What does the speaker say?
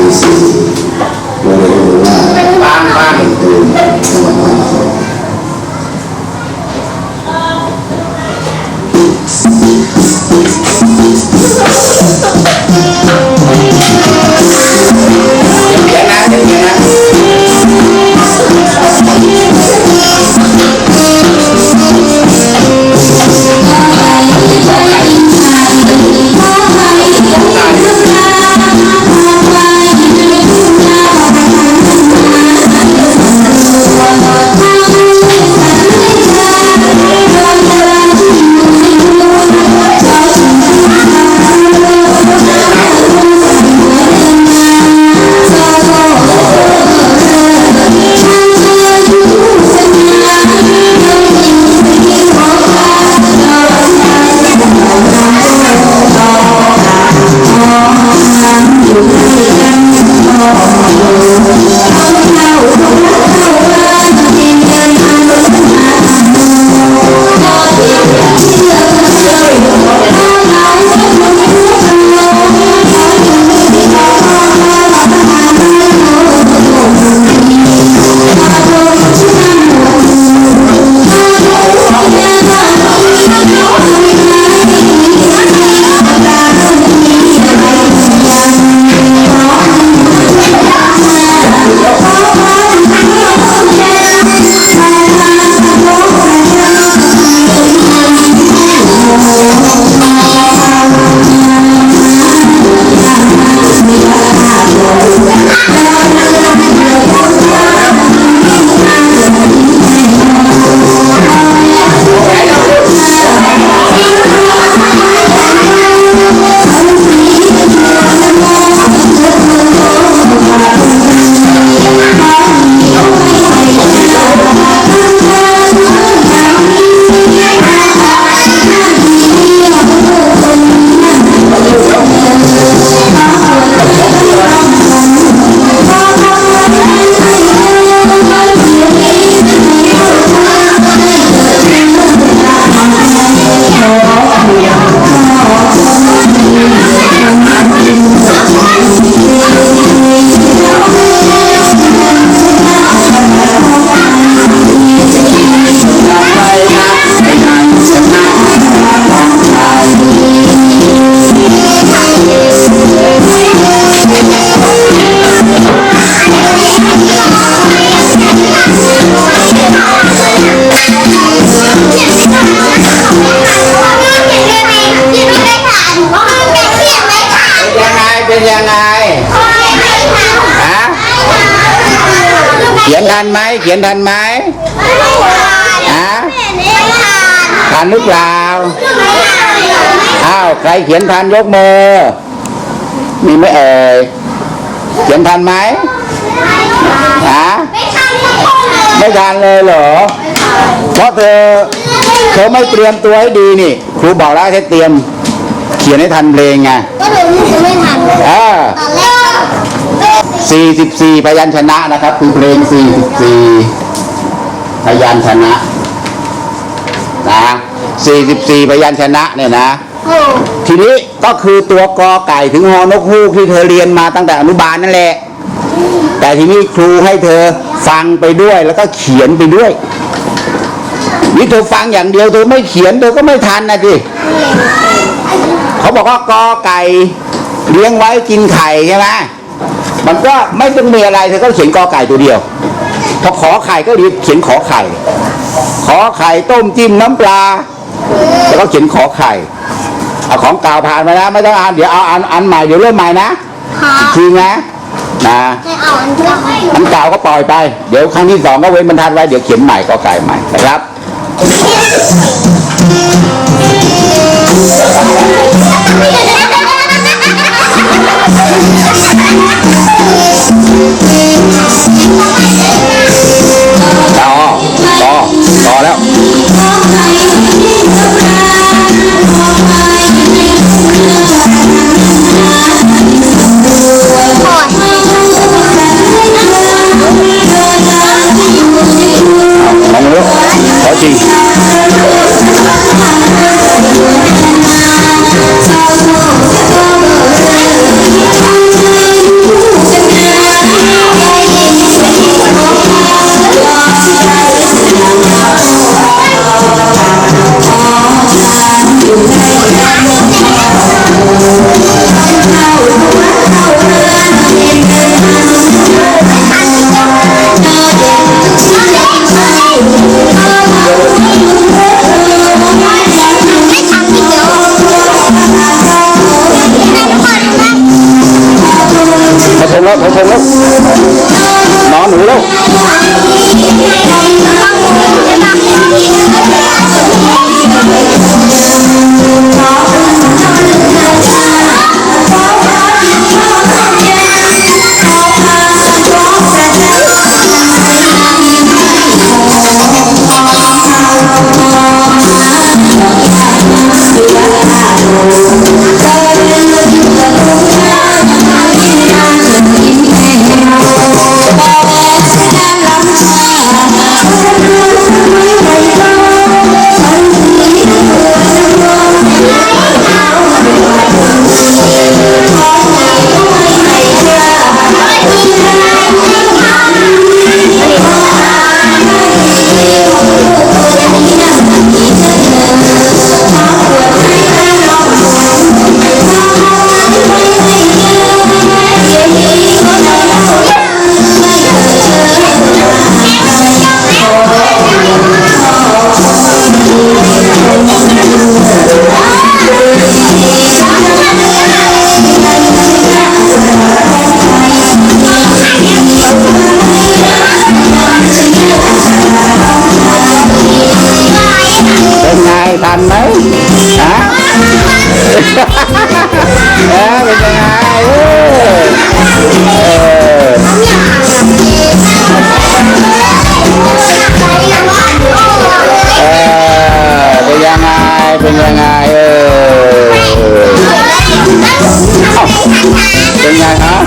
ที่สี่โร ยัง เป็นยังไงฮะเขียนทันไหมเขียนทันไหมฮะทันหรือเปล่าอ้าวใครเขียนทันยกมือมีไหมเอ่ยเขียนทันไหมฮะไม่ทันเลยเหรอเพราะเธอเธอไม่เตรียมตัวให้ดีนี่ ครูบอกแล้วให้เตรียม เขียนให้ทันเพลงไงก็เลยไม่ทันอ่าตอนแรก44 พยัญชนะนะครับ คือเพลง 44 พยัญชนะนะ44 พยัญชนะเนี่ยนะ โอ้ทีนี้ก็คือตัวกอไก่ถึงฮอนกฮูกที่เธอเรียนมาตั้งแต่อนุบาลนั่นแหละ แต่ทีนี้ครูให้เธอฟังไปด้วยแล้วก็เขียนไปด้วย นี่เธอฟังอย่างเดียวเธอไม่เขียนเธอก็ไม่ทันนะสิ เขาบอกว่ากอไก่เลี้ยงไว้กินไข่ใช่ไหมมันก็ไม่ต้องมีอะไรเธอก็เขียนกอไก่ตัวเดียวพอขอไข่ก็เขียนขอไข่ ขอไข่ต้มจิ้มน้ำปลาแล้วก็เขียนขอไข่เอาของเก่าผ่านไปแล้วไม่ต้องอ่านเดี๋ยวเอาอันอันใหม่เดี๋ยวเริ่มใหม่นะค่ะอีกทีนะนะให้เอาอันที่เราให้อันเก่าก็ปล่อยไป เดี๋ยวครั้งที่สองก็เว้นบรรทัดไว้เดี๋ยวเขียนใหม่ก็ไก่ใหม่นะครับ 뭐? Nhà